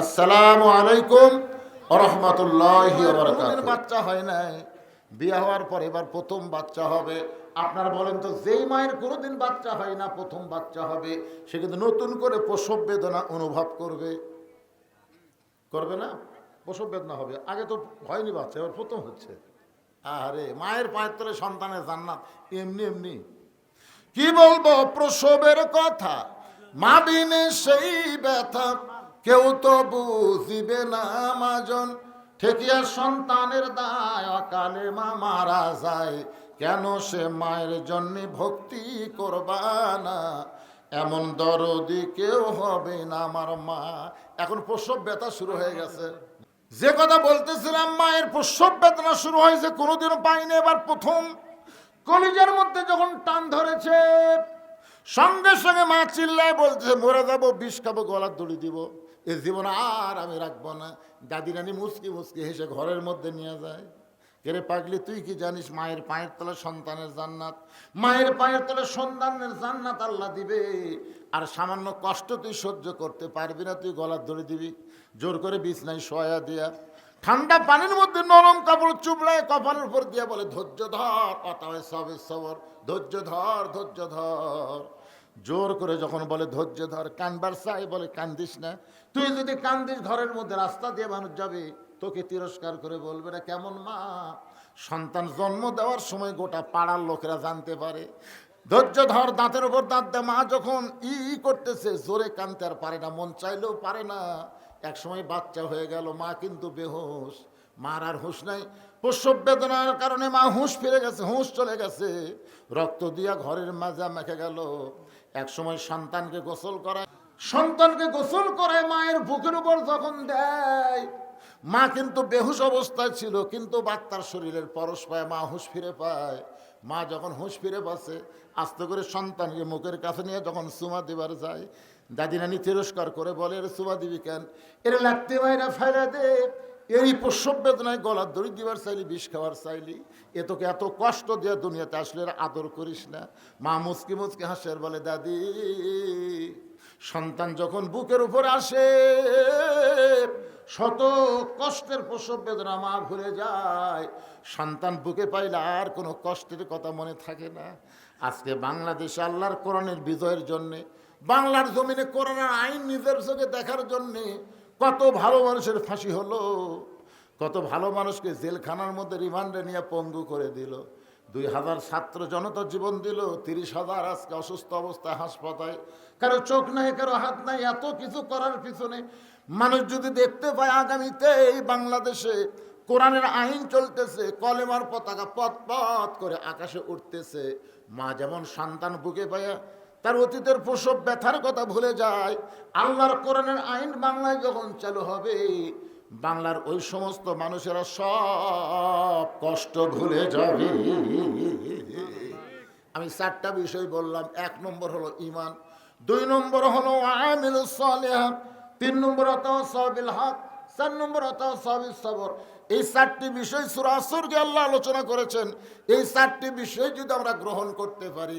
আসসালামু আলাইকুম রহমতুল্লাহ বাচ্চা হয় নাই। বিয়ে হওয়ার পর এবার প্রথম বাচ্চা হবে। আপনারা বলেন তো যেই মায়ের কোনোদিন বাচ্চা হয় না প্রথম বাচ্চা হবে সে কিন্তু নতুন করে প্রসব বেদনা অনুভব করবে। করবে না? প্রসব বেদনা হবে। আগে তো হয়নি বাচ্চা এবার প্রথম হচ্ছে। আরে মায়ের পায়ের তলে সন্তানের জান্নাত এমনি এমনি। কি বলব প্রসবের কথা মা বিনে সেই ব্যথা। কেউ তো বুঝিবে না মাজন ঠেকিয়া সন্তানের দায়, অকালে মা মারা যায়। কেন সে মায়ের জন্যে ভক্তি করবা না? এমন দরদি কেউ হবে না আমার মা। এখন প্রসব ব্যথা শুরু হয়ে গেছে। যে কথা বলতেছিলাম, মায়ের প্রসব বেদনা শুরু হয়েছে কোনোদিনও পাইনি। এবার প্রথম কলিজার মধ্যে যখন টান ধরেছে সঙ্গে সঙ্গে মা চিল্লায় বলছে, মরে যাব, বিষ খাব, গলার দড়ি দিব। এ জীবন আর আমি রাখব না। দাদি নানি মুসকি মুসকি হেসে ঘরের মধ্যে নিয়ে যায়। কেরে পাগলি, তুই কি জানিস মায়ের পায়ের তলে সন্তানের জান্নাত? মায়ের পায়ের তলে সন্তানের জান্নাত আল্লাহ দিবে। আর সামান্য কষ্ট তুই সহ্য করতে পারবি না, তুই গলার ধরে দিবি। জোর করে বিছনায় শোয়া দিয়া। ঠান্ডা পানির মধ্যে নরম কাপড় চুবড়ায় কপালের উপর দিয়ে বলে, ধৈর্য ধর অতায় সবে সবর। ধৈর্য ধর ধৈর্য ধর। জোর করে যখন বলে, ধৈর্য ধর, কানবার চাই, বলে, কান্দিস না। তুই যদি কান্দিস, ঘরের মধ্যে রাস্তা দিয়ে মানুষ যাবে, তোকে তিরস্কার করে বলবে না, কেমন মা? সন্তান জন্ম দেওয়ার সময় গোটা পাড়ার লোকেরা জানতে পারে। ধৈর্য ধর, দাঁতের ওপর দাঁত দেয় মা যখন ই ই করতেছে, জোরে কানতে আর পারে না, মন চাইলেও পারে না। এক সময় বাচ্চা হয়ে গেল, মা কিন্তু বেহুশ, মার আর হুঁশ নাই। প্রসব বেদনার কারণে মা হুঁশ ফিরে গেছে, হুঁশ চলে গেছে। রক্ত দিয়া ঘরের মাঝে মেখে গেল। এক সময় সন্তানকে গোসল করায়, সন্তানকে গোসল করায় মায়ের বুকের উপর যখন দেয়, মা কিন্তু বেহুশ অবস্থায় ছিল, কিন্তু বাচ্চার শরীরের পরশ পায়, মা হুঁশ ফিরে পায়। মা যখন হুঁশ ফিরে বাসে আস্তে করে সন্তানকে মুখের কাছে নিয়ে যখন সুমা দিবার যায়, দাদি নানি তিরস্কার করে বলে, এর সুমা দিবি কেন? এর লাগতে মায়েরা ফেরা দে এই প্রসব বেদনায় গলার দড়ি দিবার চাইলি, বিষ খাওয়ার চাইলি। এ তোকে এত কষ্ট দিয়ে দুনিয়াতে আসলে আদর করিস না। মা মুচকি মুচকি হাসের বলে, দাদি, সন্তান যখন বুকের উপর আসে, শত কষ্টের প্রসব বেদনা মা ভুলে যায়। সন্তান বুকে পাইলে আর কোনো কষ্টের কথা মনে থাকে না। আজকে বাংলাদেশে আল্লাহর কোরআনের বিজয়ের জন্যে, বাংলার জমিনে কোরআনের আইন নিজের চোখে দেখার জন্যে কত ভালো মানুষের ফাঁসি হলো, কত ভালো মানুষকে জেলখানার মধ্যে রিমান্ডে নিয়ে পঙ্গু করে দিল। দুই হাজার ছাত্র জনতা জীবন দিল, তিরিশ হাজার আজকে অসুস্থ অবস্থায় হাসপাতালে। কারও চোখ নাই, কারও হাত নাই, এত কিছু করার পিছনে মানুষ যদি দেখতে পায় আগামীতে এই বাংলাদেশে কোরআনের আইন চলতেছে, কলেমার পতাকা পথ পথ করে আকাশে উঠতেছে, মা যেমন সন্তান বুকে পায়া তার অতীতের প্রসব ব্যথার কথা ভুলে যায়। আল্লাহর কোরআনের আইন বাংলায় যখন চালু হবে, বাংলার ওই সমস্ত মানুষেরা সব কষ্ট ভুলে যাবে। আমি চারটা বিষয় বললাম। এক নম্বর হলো ইমান দুই নম্বর হলো আমিল সালেহা, তিন নম্বর হতো সবিল হক, চার নম্বর হতো সবিল সবর। এই চারটি বিষয় সুরাসুরকে আল্লাহ আলোচনা করেছেন। এই চারটি বিষয় যদি আমরা গ্রহণ করতে পারি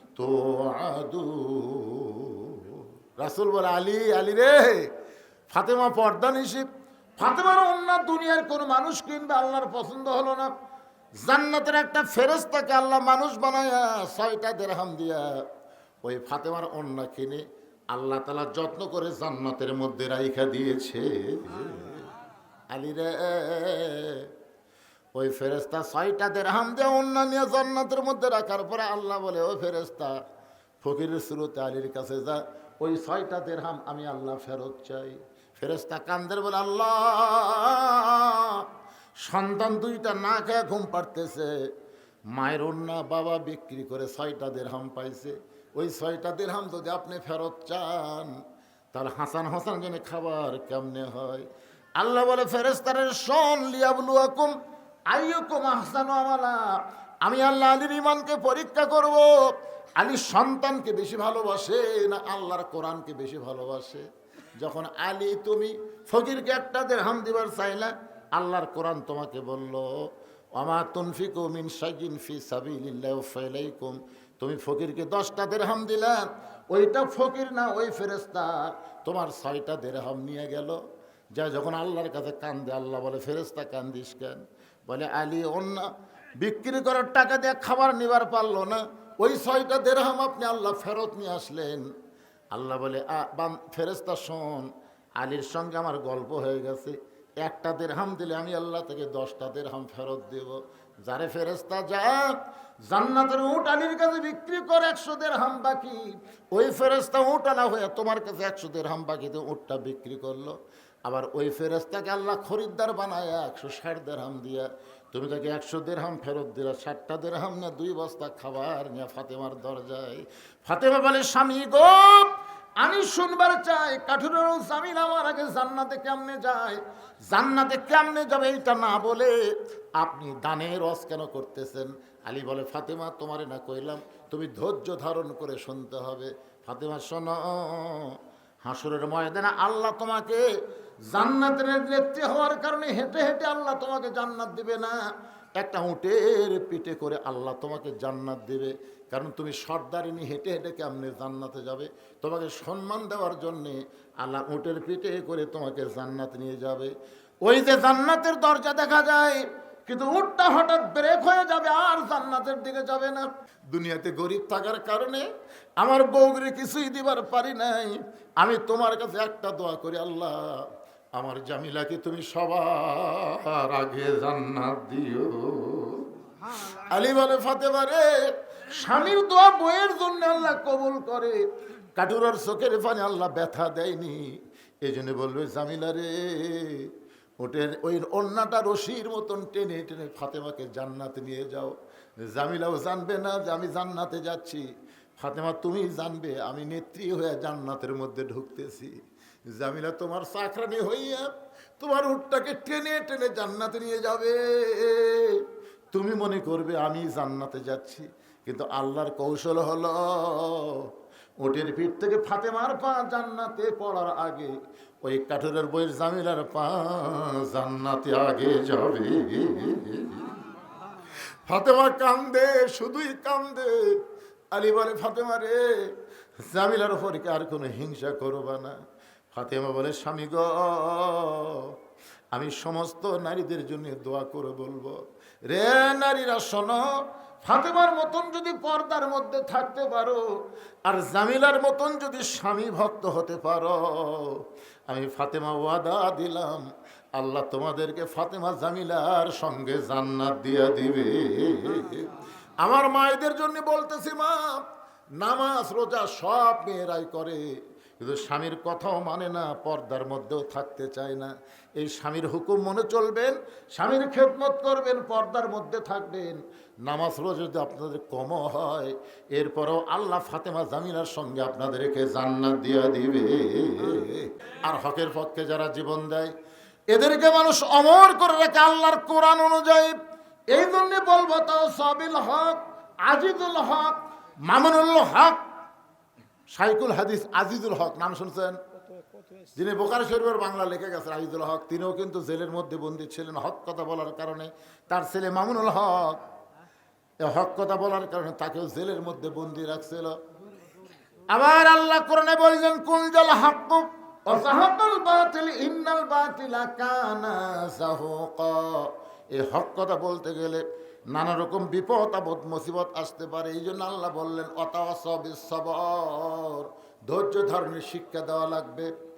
তো আদু রাসুল বলে, আলী আলী রে, ফাতেমা পর্দা নিশিব। ফাতেমার অন্য দুনিয়ার কোনো মানুষ কিনবে আল্লাহর পছন্দ হলো না। জান্নাতের একটা ফেরস্তাকে আল্লাহ মানুষ বানায়া ছয়টা দেড়হাম দিয়া ওই ফাতেমার অন্য কিনে আল্লাহ তালা যত্ন করে জান্নাতের মধ্যে রাইখা দিয়েছে। আলী রে ওই ফেরেস্তা ছয়টা দেড়হাম দিয়ে অন্য নিয়ে জান্নাতের মধ্যে রাখার পরে আল্লাহ বলে, ও ফেরেস্তা ফকিরের শুরুতে আলীর কাছে যা, ওই ছয়টা দেড়হাম আমি আল্লাহ ফেরত চাই। ফেরেস্তা কান্দের বলে, আল্লাহ, সন্তান দুইটা না খেয়ে ঘুম পাড়তেছে। মায়ের অন্য বাবা বিক্রি করে ছয়টা দেড়হাম পাইছে। ওই ছয়টা দেড়হাম যদি আপনি ফেরত চান তার হাসান হাসান জন্য খাবার কেমনে হয়? আল্লাহ বলে ফেরেস্তারের শোন, লিয়াবলুয়াকুম আমালা। আমি আল্লাহ আলীর ইমানকে পরীক্ষা করব। আলীর সন্তানকে বেশি ভালোবাসে না আল্লাহর কোরআনকে বেশি ভালোবাসে? যখন আলী তুমি ফকিরকে একটা দেড়হাম দিবার চাইলা, আল্লাহর কোরআন তোমাকে বলল আমা তুনফিকু মিন সাইয়িন ফি সাবিলিল্লাহি তুমি ফকিরকে দশটা দেড়হাম দিলা। ওইটা ফকির না, ওই ফেরেস্তা তোমার ছয়টা দেড়হাম নিয়ে গেল। যা যখন আল্লাহর কাছে কান্দে, আল্লাহ বলে ফেরেস্তা কান্দিস কেন? বলে আলী অন্য বিক্রি করার টাকা দিয়ে খাবার নিবার পারল না। ওই ছয়টা দেড়হাম আপনি আল্লাহ ফেরত নিয়ে আসলেন। আল্লাহ বলে "আ, ফেরেস্তা শোন আলীর সঙ্গে আমার গল্প হয়ে গেছে। একটা দেড়হাম দিলে আমি আল্লাহ থেকে দশটা দেড়হাম ফেরত দেব। যারে ফেরেস্তা যা জান্নাতের উট আলীর কাছে বিক্রি করে একশো দেড়হাম বাকি। ওই ফেরেস্তা উট আনা হয়ে তোমার কাছে একশো দেড়হাম বাকিতে উটটা বিক্রি করল। আবার ওই ফেরেস্তাকে আল্লাহ খরিদ্দার বানায় একশো ষাট দেড়হাম দিয়া, তুমি তাকে একশো দেড়হাম ফেরত দিলা, ষাটটা দেড়হাম না দুই বস্তা খাবার নিয়ে ফাতেমার দরজায়। ফাতেমা বলে, স্বামী গো, আমি শুনবার চাই, কাঠুরের জামিন আমার আগে জান্নাতে কেমনে যায়? জান্নাতে কেমনে যাবে এইটা না বলে আপনি দানের রস কেন করতেছেন? আলী বলে, ফাতেমা, তোমারে না কইলাম, তুমি ধৈর্য ধারণ করে শুনতে হবে। ফাতেমা, শোনো, হাসুরের ময়দানে আল্লাহ তোমাকে জান্নাতের নেত্রী হওয়ার কারণে হেঁটে হেঁটে আল্লাহ তোমাকে জান্নাত দিবে না। একটা উটের পিঠে করে আল্লাহ তোমাকে জান্নাত দেবে। কারণ তুমি সর্দারিনী, হেঁটে হেঁটে কেমনে জান্নাতে যাবে? তোমাকে সম্মান দেওয়ার জন্যে আল্লাহ উটের পিঠে করে তোমাকে জান্নাত নিয়ে যাবে। ওই যে জান্নাতের দরজা দেখা যায়, কিন্তু উঠটা হঠাৎ ব্রেক হয়ে যাবে, আর জান্নাতের দিকে যাবে না। দুনিয়াতে গরিব থাকার কারণে আমার বউগরে কিছুই দিবার পারি নাই। আমি তোমার কাছে একটা দোয়া করি, আল্লাহ আমার জামিলাকে তুমি সবার আগে জান্নাত দিও। আলী বলে, ফাতেমা রে, স্বামীর দোয়া বইয়ের জন্য আল্লাহ কবুল করে। কাটুরার চোখের পানি আল্লাহ ব্যথা দেয়নি। এই জন্য বলবে, জামিলা রে, ওটের ওই অন্যটা রশির মতন টেনে টেনে ফাতেমাকে জান্নাতে নিয়ে যাও। জামিলাও জানবে না যে আমি জান্নাতে যাচ্ছি। ফাতেমা, তুমি জানবে, আমি নেত্রী হয়ে জান্নাতের মধ্যে ঢুকতেছি। জামিলা তোমার চাকরানি হইয়া তোমার উটটাকে টেনে টেনে জান্নাতে নিয়ে যাবে। তুমি মনে করবে আমি জান্নাতে যাচ্ছি, কিন্তু আল্লাহর কৌশল হলো ওটের পিঠ থেকে ফাতেমার পা জান্নাতে পড়ার আগে ওই কাঠুরের বইয়ের জামিলার পা জান্নাতে আগে যাবে। ফাতেমা কান্দে, শুধুই কান্দে। আলী বলে, ফাতেমা রে, জামিলার উপর কি আর কোনো হিংসা করবা না? ফাতেমা বলে, স্বামী গ, আমি সমস্ত নারীদের জন্য দোয়া করে বলব। রে নারীরা, শোনো, ফাতেমার মতন যদি পর্দার মধ্যে থাকতে পারো, আর জামিলার মতন যদি স্বামী ভক্ত হতে পারো, আমি ফাতেমা ওয়াদা দিলাম, আল্লাহ তোমাদেরকে ফাতেমা জামিলার সঙ্গে জান্নাত দিয়া দিবে। আমার মায়েদের জন্য বলতেছি মা, নামাজ, রোজা সব মেয়েরাই করে। কিন্তু স্বামীর কথাও মানে না, পর্দার মধ্যেও থাকতে চায় না। এই স্বামীর হুকুম মনে চলবেন, স্বামীর খেদমত করবেন, পর্দার মধ্যে থাকবেন। নামাজ রোজ যদি আপনাদের কমও হয়, এরপরও আল্লাহ ফাতেমা জামিনার সঙ্গে আপনাদেরকে জান্নাত দিয়া দিবে। আর হকের পক্ষে যারা জীবন দেয়, এদেরকে মানুষ অমর করে রাখে আল্লাহর কোরআন অনুযায়ী এই জন্যে বলব তাও সাবিল হক আজিদুল হক, মামুনুল হক সাইকুল হাদিস আজিজুল হক, নাম শুনছেন? যিনি বোকার শরীফের বাংলা লিখে গেছেন আজিজুল হক, তিনিও কিন্তু জেলের মধ্যে বন্দী ছিলেন হক কথা বলার কারণে। তার ছেলে মামুনুল হক হক কথা বলার কারণে তাকেও জেলের মধ্যে বন্দী রাখছিল। আবার আল্লাহ কোরআনে বলছেন, কুল জল হাক্কু বাতিল বাতিলা কানা এই হক কথা বলতে গেলে নানা রকম বিপদ, আপদ, মুসিবত আসতে পারে। এই জন্য আল্লাহ বললেন, অতাওয়াসবিস সবর। ধৈর্য ধারণের শিক্ষা দেওয়া লাগবে।